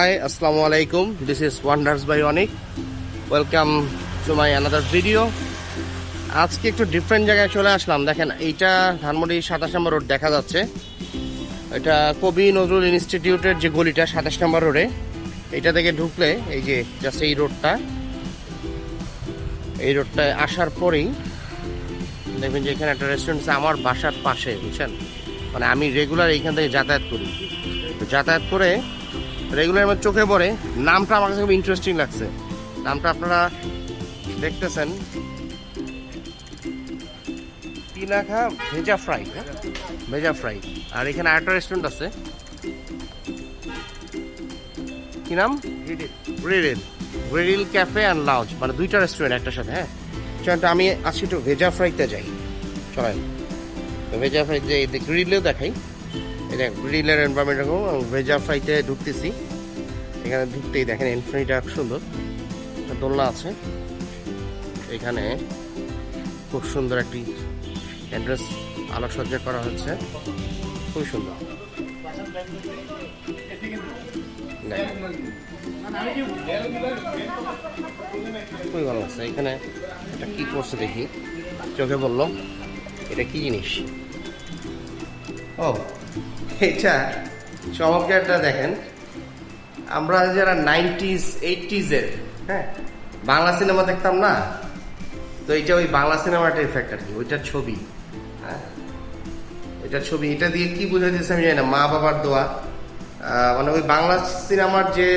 Hi, Assalamu alaikum. This is Wonders by Onik. Welcome to my another video. আজকে একটু different জায়গায় চলে আসলাম দেখেন এইটা ধানমন্ডি সাতাশ নম্বর রোড দেখা যাচ্ছে এটা কবি নজরুল ইনস্টিটিউটের যে গলিটা সাতাশ নম্বর রোডে এইটা থেকে ঢুকলে এই যে জাস্ট এই রোডটা এই রোডটায় আসার পরেই দেখবেন যে এখানে একটা রেস্টুরেন্ট আছে আমার বাসার পাশে বুঝছেন মানে আমি রেগুলার এইখান থেকে যাতায়াত করি যাতায়াত করে রেগুলার আমার চোখে পড়ে। নামটা আমার কাছে খুব ইন্টারেস্টিং লাগছে। নামটা আপনারা দেখতেছেন। পিনাখা ভেজা ফ্রাই হ্যাঁ? ভেজা ফ্রাই আর এখানে আরেকটা রেস্টুরেন্ট আছে। কি নাম? Riddle Riddle Cafe and Lounge মানে দুইটা রেস্টুরেন্ট একটার সাথে হ্যাঁ? চলেন আমি আজকে একটু ভেজা ফ্রাইতে যাই। চলেন। তো ভেজা ফ্রাই যে গ্রিলেও দেখাই। এটা গ্রিলের এনভারনমেন্ট এরকম ভেজা ফ্রাইতে ঢুকতেছি। এখানে ঢুকতেই দেখেন এন্ট্রিটা খুব সুন্দর। একটা দোলনা আছে। এখানে খুব সুন্দর একটি অ্যাড্রেস আলোকসজ্জা করা হচ্ছে। খুব সুন্দর। খুবই ভালো লাগছে। এখানে এটা কি করছে দেখি। চোখে বলল, এটা কি জিনিস? ও এটা চমৎকারটা দেখেন। আমরা যারা নাইনটিস এইটিজের হ্যাঁ বাংলা সিনেমা দেখতাম না, তো এটা ওই বাংলা সিনেমাটা ইফেক্ট আর কি ওইটার ছবি হ্যাঁ। এটার ছবি, এটা দিয়ে কি বোঝা যাচ্ছে আমি জানি না, মা বাবার দোয়া। মানে ওই বাংলা সিনেমার যে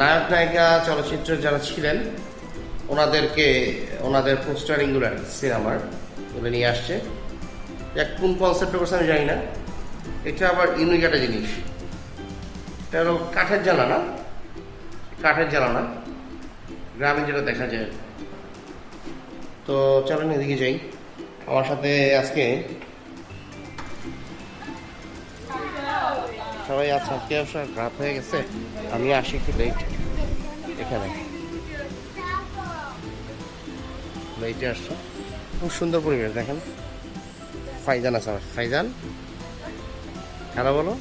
নায়ক নায়িকা চলচ্চিত্র যারা ছিলেন, ওনাদেরকে, ওনাদের পোস্টারিংগুলো আর কি সিনেমার ওগুলো নিয়ে আসছে। এক কোন কনসেপ্ট করছে আমি জানি না। এটা আবার ইউনিক জিনিস। এটা হলো কাঠের জ্বালা না? কাঠের জ্বালা না। গ্রামে যেটা দেখা যায়। তো চলেন এদিকে যাই। আমার সাথে আজকে সবাই আছে, আজকে অবশ্য রাত হয়ে গেছে। আমি আসি একটু লেট এখানে। লেটে আসছো। খুব সুন্দর পরিবেশ, দেখেন। ফাইজান আছে আমার। ফাইজান? হ্যালো বলো।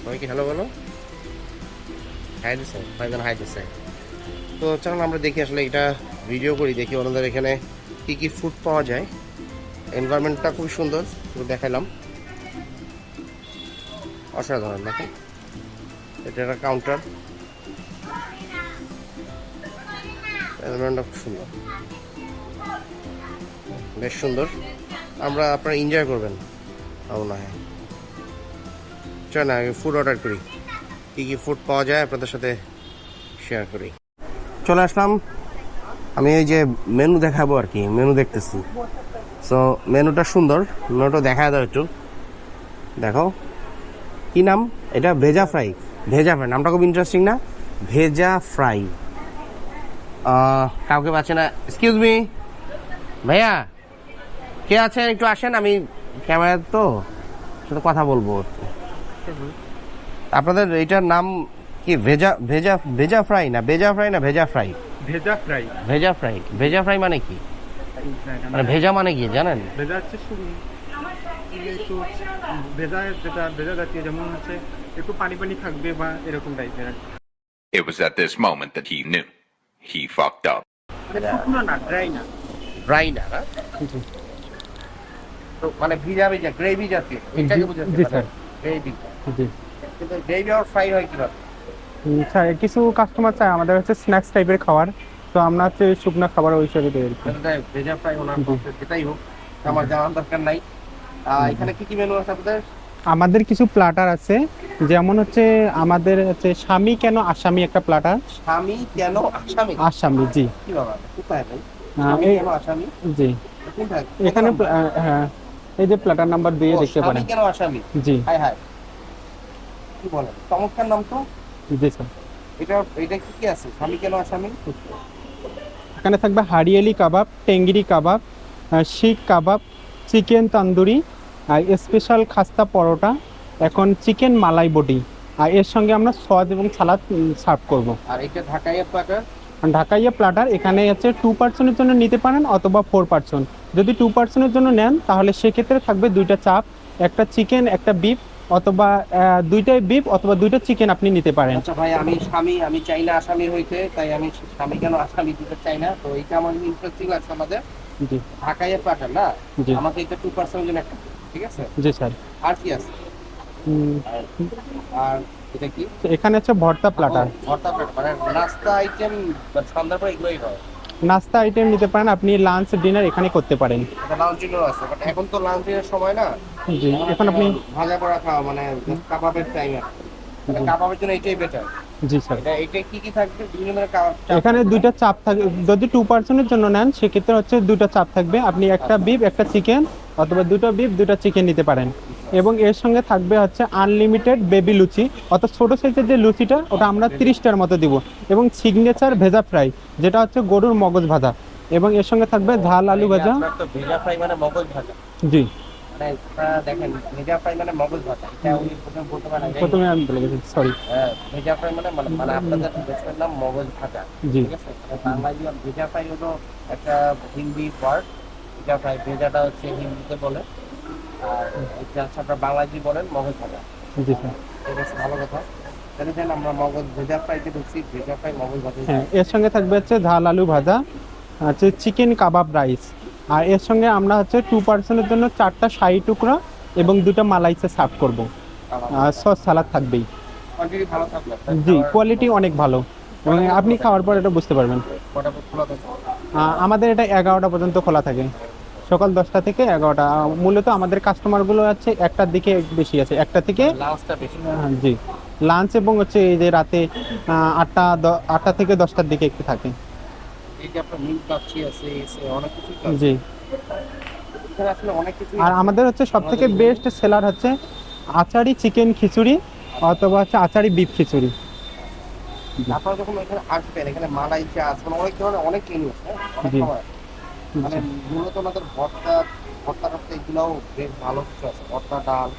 সবাইকে হ্যালো বলো? হাই দিছে ফাইজান হাই দিছে তো চলুন আমরা দেখি আসলে এটা ভিডিও করি, দেখি ওনাদের এখানে কি কি ফুড পাওয়া যায়। এনভায়রনমেন্টটা খুব সুন্দর দেখালাম। অসাধারণ নাকি এটা একটা কাউন্টার এনভায়রনমেন্টটা খুব সুন্দর। বেশ সুন্দর। আমরা আপনারা এনজয় করবেন। আমার মনে হয় চল না ফুড অর্ডার করি। কী কী ফুড পাওয়া যায়, আপনাদের সাথে শেয়ার করি। চলে আসলাম। আমি এই যে মেনু দেখাবো আর কি মেনু দেখতেছি। সো মেনুটা সুন্দর মেনুটা দেখা দাও একটু। দেখো, কি নাম? এটা ভেজা ফ্রাই ভেজা ফ্রাই নামটা খুব ইন্টারেস্টিং না? ভেজা ফ্রাই কাউকে পাচ্ছে না। এক্সকিউজ মি ভাইয়া, কে আছেন? একটু আসেন, আমি ক্যামেরা তো, সাথে কথা বলব। আপনাদের এইটার নাম কি ভেজা ভেজা ভেজা ফ্রাই না ভেজা ফ্রাই না ভেজা ফ্রাই ভেজা ফ্রাই ভেজা ফ্রাই ভেজা ফ্রাই মানে কি? মানে ভেজা মানে কি জানেন? ভেজা হচ্ছে একটু ভেজা যেটা ভেজা জাতীয় যেমন হচ্ছে একটু পানি পানি থাকবে বা এরকম টাইপের It was at this moment that he knew. He fucked up. শুকনো না ড্রাই না। ড্রাই না মানে ভিজা ভিজা গ্রেভি জাতীয়। এটাকে বুঝাচ্ছে গ্রেভি জি। কিন্তু গ্রেভি আর ফ্রাই হয় কীভাবে? স্যার কিছু কাস্টমার চায় আমাদের হচ্ছে স্ন্যাক্স টাইপের খাবার। তো আমরা হচ্ছে শুকনো খাবার ওই হিসাবে ভেজা ফ্রাই ওনার। হোক আমার জানার দরকার নাই। এখানে কি কি মেনু আছে আপনাদের? আমাদের কিছু প্লাটার আছে যেমন হচ্ছে আমাদের হচ্ছে স্বামী কেন আসামি একটা প্লাটার স্বামী কেন আসামি? আসামি জি। কি বাবা কোথায় ভাই? স্বামী কেন আসামি? জি। এখানে হ্যাঁ এই যে প্লাটার নাম্বার দিয়ে দেখতে স্বামী পারেন। কেন আসামি? জি। হাই হাই কি বলেন চমৎকার নাম তো? জি স্যার এটা এটা কি কি আছে? স্বামী কেন আসামি এখানে থাকবে hariyali kebab tangri kebab seekh kebab chicken tandoori আর স্পেশাল খাস্তা পরোটা এখন চিকেন মালাই বটি। আর এর সঙ্গে আমরা সস এবং সালাদ সার্ভ করব। আর এটা ঢাকাইয়া প্লাটার ঢাকাইয়া প্লাটার এখানে হচ্ছে টু পার্সনের জন্য নিতে পারেন অথবা ফোর পার্সন যদি টু পার্সনের জন্য নেন তাহলে সেক্ষেত্রে থাকবে দুইটা চাপ একটা চিকেন একটা বিফ অথবা দুইটাই বিফ অথবা দুইটা চিকেন আপনি নিতে পারেন। আচ্ছা ভাই আমি স্বামী আমি চাই না আসামি হইতে তাই আমি স্বামী কেন আসামি দিতে চাই না? তো এইটা আমার ইন্টারেস্টিং লাগছে আমাদের। জি। ঢাকাইয়ে পাঠান না? আমাকে এটা টু পার্সেন্ট জন্য একটা ঠিক আছে? জি স্যার। আর কি আছে? আর- এটা কি? এখানে হচ্ছে ভর্তা প্লাটার ভর্তা প্লেট মানে নাস্তা আইটেম সন্ধ্যার পর এগুলোই হয়। নাস্তা আইটেম নিতে পারেন আপনি লাঞ্চ ডিনার এখানে করতে পারেন। এটা লাঞ্চ ডিনার আছে বাট এখন তো লাঞ্চ ডিনার সময় না। জি এখন আপনি ভাজা পড়া খাওয়া মানে কাবাবের টাইম জি। কাবাবের জন্য এটাই বেটার জি স্যার। এটা কি কি থাকবে? বিভিন্ন ধরনের এখানে? দুইটা চাপ থাকবে যদি টু পার্সেন্টের জন্য নেন সেক্ষেত্রে হচ্ছে দুটো চাপ থাকবে। আপনি একটা বিফ একটা চিকেন অথবা দুটো বিফ দুটো চিকেন নিতে পারেন। এবং এর সঙ্গে থাকবে হচ্ছে আনলিমিটেড বেবি লুচি। অর্থাৎ ছোট সাইজের যে লুচিটা ওটা আমরা তিরিশটার মতো দিব। এবং সিগনেচার ভেজা ফ্রাই যেটা হচ্ছে গরুর মগজ ভাজা। এবং এর সঙ্গে থাকবে ঝাল আলু ভাজা। ফ্রাই মানে মগজ ভাজা। জি। মানে দেখেন ভেজা ফ্রাই মানে মগজ ভাজা। এটা উনি প্রথমে বলতে পারেন। প্রথমে আমি বলে গেছি সরি হ্যাঁ, ভেজা ফ্রাই মানে মানে মানে আপনাদের দেশের নাম মগজ ভাজা। জি। ঠিক আছে? বাংলায় ভেজা ফ্রাই হলো একটা হিন্দি ওয়ার্ড ভেজা ফ্রাই ভেজাটা হচ্ছে হিন্দিতে বলে। আর এটা হচ্ছে আপনার বাংলায় দিয়ে বলেন মগজ ভাজা জি স্যার। ঠিক আছে ভালো কথা। তাহলে দেন আমরা মগজ ভেজা ফ্রাইতে ঢুকছি ভেজা ফ্রাই মগজ ভাজা। হ্যাঁ এর সঙ্গে থাকবে হচ্ছে ঝাল আলু ভাজা হচ্ছে চিকেন কাবাব রাইস। আর এর সঙ্গে আমরা হচ্ছে টু পার্সেন্টের জন্য চারটা শাড়ি টুকরা এবং দুটো মালাইসে সার্ভ করব। আর সস সালাদ থাকবেই। কোয়ান্টিটি ভালো থাকল। জি কোয়ালিটি অনেক ভালো। এবং আপনি খাওয়ার পর এটা বুঝতে পারবেন। আমাদের এটা এগারোটা পর্যন্ত খোলা থাকে। সকাল দশটা থেকে এগারোটা। মূলত আমাদের কাস্টমারগুলো আছে একটার দিকে বেশি আছে। একটা থেকে জি। লাঞ্চ এবং হচ্ছে এই যে রাতে আটটা আটটা থেকে দশটার দিকে একটু থাকে। জি। আসলে অনেক কিছু আর আমাদের হচ্ছে সব থেকে বেস্ট সেলার হচ্ছে আচারি চিকেন খিচুড়ি অথবা হচ্ছে আচারি বিফ খিচুড়ি। আপনারা যখন এখানে আসবেন এখানে মালাই চা আছে মানে অনেক ধরনের অনেক মেনু আছে। মানে মূলত ওনাদের ভর্তা ভর্তা টর্তা এগুলোও বেশ ভালো কিছু আছে। ভর্তা ডাল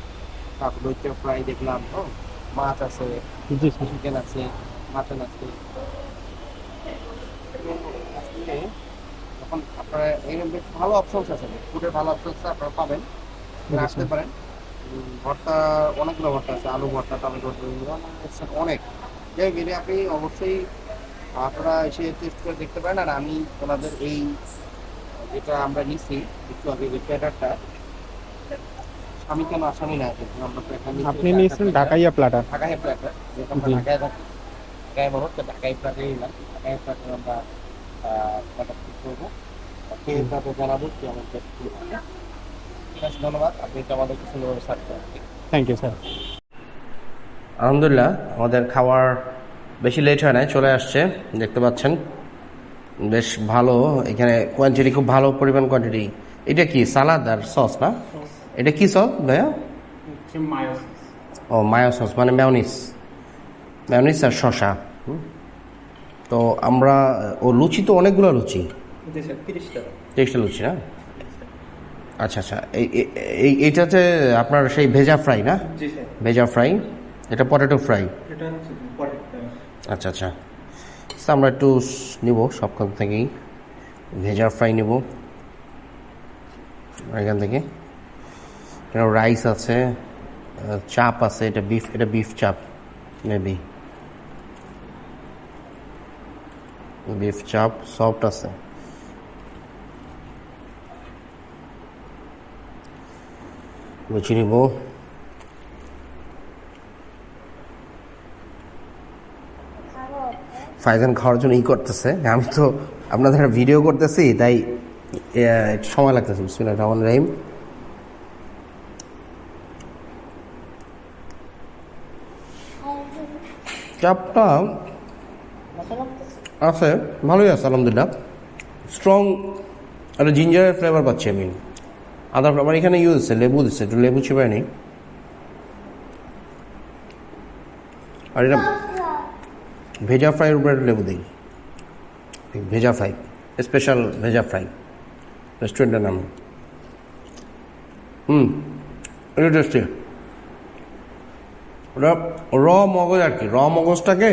তারপর লইচা ফ্রাই দেখলাম? মাছ আছে চিকেন আছে মাটন আছে। তখন আপনারা এরকম বেশ ভালো অপশনস আছে। ফুডের ভালো অপশনস আপনারা পাবেন আসতে পারেন। ভর্তা অনেকগুলো ভর্তা আছে আলু ভর্তা টমেটো অনেক। যাই হোক, আপনি অবশ্যই আপনারা এসে টেস্ট করে দেখতে পারেন। আর আমি ওনাদের এই যেটা আমরা নিছি একটু আগে যে প্যাটারটা আমি কেন আসামি না আমরা তো এখানে নিচ্ছি আপনি নিয়েছেন। ঢাকাইয়া প্লাটার ঢাকায় প্ল্যাটার যেহেতু আমরা। ঢাকায় থাকি। ঢাকায় মানুষ তো ঢাকায় প্ল্যাটারই নিলাম ঢাকায় প্ল্যাটার আমরা প্ল্যাটার ঠিক করব। খেয়ে তারপর জানাব কি হয়। ঠিক আছে ধন্যবাদ। আপনি এটা আমাদেরকে সুন্দরভাবে সার্ভ করেন থ্যাংক ইউ স্যার আলহামদুলিল্লাহ আমাদের খাওয়ার বেশি লেট হয় না চলে আসছে দেখতে পাচ্ছেন। বেশ ভালো। এখানে কোয়ান্টিটি খুব ভালো পরিমাণ কোয়ান্টিটি এটা কি সালাদ আর সস না? এটা কি সস ভাইয়া? ও মায়া সস মানে ম্যাওনিস ম্যাওনিস আর শশা তো আমরা ও লুচি তো অনেকগুলো লুচি। তিরিশটা। লুচি না? আচ্ছা আচ্ছা। এই এই- এই এইটা হচ্ছে আপনার সেই ভেজা ফ্রাই না? ভেজা ফ্রাই এটা পটেটো ফ্রাই আচ্ছা আচ্ছা। আমরা একটু নিব, সবখান থেকেই। ভেজা ফ্রাই নিব। এখান থেকে। রাইস আছে চাপ আছে, এটা বিফ এটা বিফ চাপ মেবি বিফ চাপ সফট আছে। লুচি নিব। ফাইজান খাওয়ার জন্য ই করতেছে। আমি তো আপনাদের ভিডিও করতেছি, তাই একটু সময় লাগতেছে। বিসমিল্লাহির রহমানির রহিম। চাপটা আছে, ভালোই আছে, আলহামদুলিল্লাহ। স্ট্রং একটা জিঞ্জারের ফ্লেভার পাচ্ছি আমি। আদা আমার এখানে ইউজ আছে লেবু দিচ্ছে, একটু লেবু চিপায় নেই। আর এটা ভেজা ফ্রাইয়ের উপরে লেবু দিই। ভেজা ফ্রাই, স্পেশাল ভেজা ফ্রাই, রেস্টুরেন্টের নাম। হুম, এটা টেস্টি ওটা র মগজ আর কি, র মগজটাকে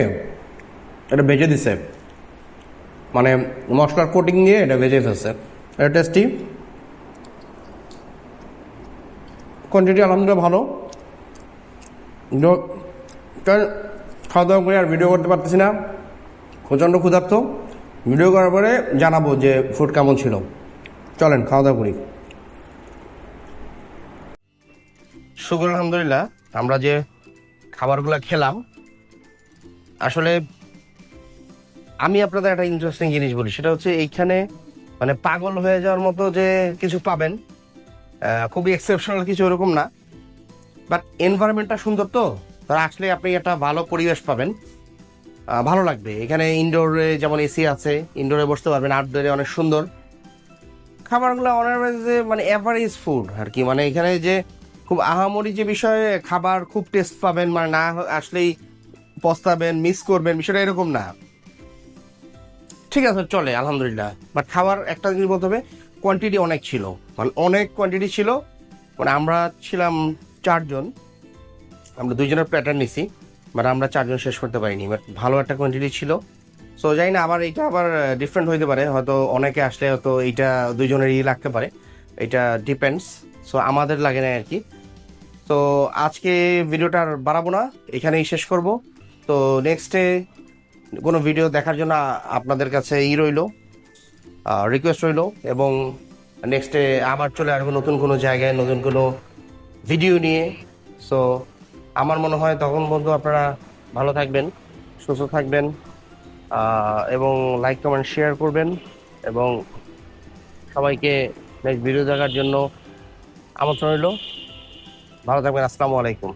এটা ভেজে দিছে। মানে মশলার কোটিং দিয়ে এটা ভেজে ফেলছে। এটা টেস্টি কোয়ান্টিটি আলহামদুলিল্লাহ ভালো। চল খাওয়া দাওয়া করে আর ভিডিও করতে পারতেছি না। প্রচণ্ড ক্ষুধার্ত। ভিডিও করার পরে জানাব যে ফুড কেমন ছিল। চলেন খাওয়া দাওয়া করি। শুক্র আলহামদুলিল্লাহ, আমরা যে খাবারগুলো খেলাম, আসলে আমি আপনাদের একটা ইন্টারেস্টিং জিনিস বলি। সেটা হচ্ছে এইখানে মানে পাগল হয়ে যাওয়ার মতো যে কিছু পাবেন খুবই এক্সেপশনাল কিছু ওরকম না। বাট এনভায়রনমেন্টটা সুন্দর তো। তারা আসলে আপনি একটা ভালো পরিবেশ পাবেন। ভালো লাগবে। এখানে ইনডোরে যেমন এসি আছে, ইনডোরে বসতে পারবেন, আউটডোরে অনেক সুন্দর। খাবারগুলো যে মানে এভারেজ ফুড আর কি। মানে এখানে যে খুব আহামরি যে বিষয়ে খাবার খুব টেস্ট পাবেন মানে না আসলেই পস্তাবেন মিস করবেন, বিষয়টা এরকম না। ঠিক আছে, চলে, আলহামদুলিল্লাহ। বাট খাবার একটা জিনিস বলতে হবে কোয়ান্টিটি অনেক ছিল। মানে অনেক কোয়ান্টিটি ছিল। মানে আমরা ছিলাম চারজন। আমরা দুইজনের প্যাটার্ন নিছি বাট আমরা চারজন শেষ করতে পারিনি বাট ভালো একটা কোয়ান্টিটি ছিল। সো জানি না, আবার এইটা আবার ডিফারেন্ট হইতে পারে, হয়তো অনেকে আসলে হয়তো এইটা দুইজনেরই লাগতে পারে, এটা ডিপেন্ডস সো আমাদের লাগে না আর কি। তো আজকে ভিডিওটা আর বাড়াবো না, এখানেই শেষ করব। তো নেক্সটে কোনো ভিডিও দেখার জন্য আপনাদের কাছে ই রইল রিকোয়েস্ট রইল, এবং নেক্সটে আবার চলে আসব নতুন কোনো জায়গায়, নতুন কোনো ভিডিও নিয়ে। সো আমার মনে হয় তখন বন্ধু আপনারা ভালো থাকবেন, সুস্থ থাকবেন এবং লাইক কমেন্ট শেয়ার করবেন এবং সবাইকে নেক্সট ভিডিও দেখার জন্য আমন্ত্রণ রইল। ভালো থাকবেন, আসসালামু আলাইকুম।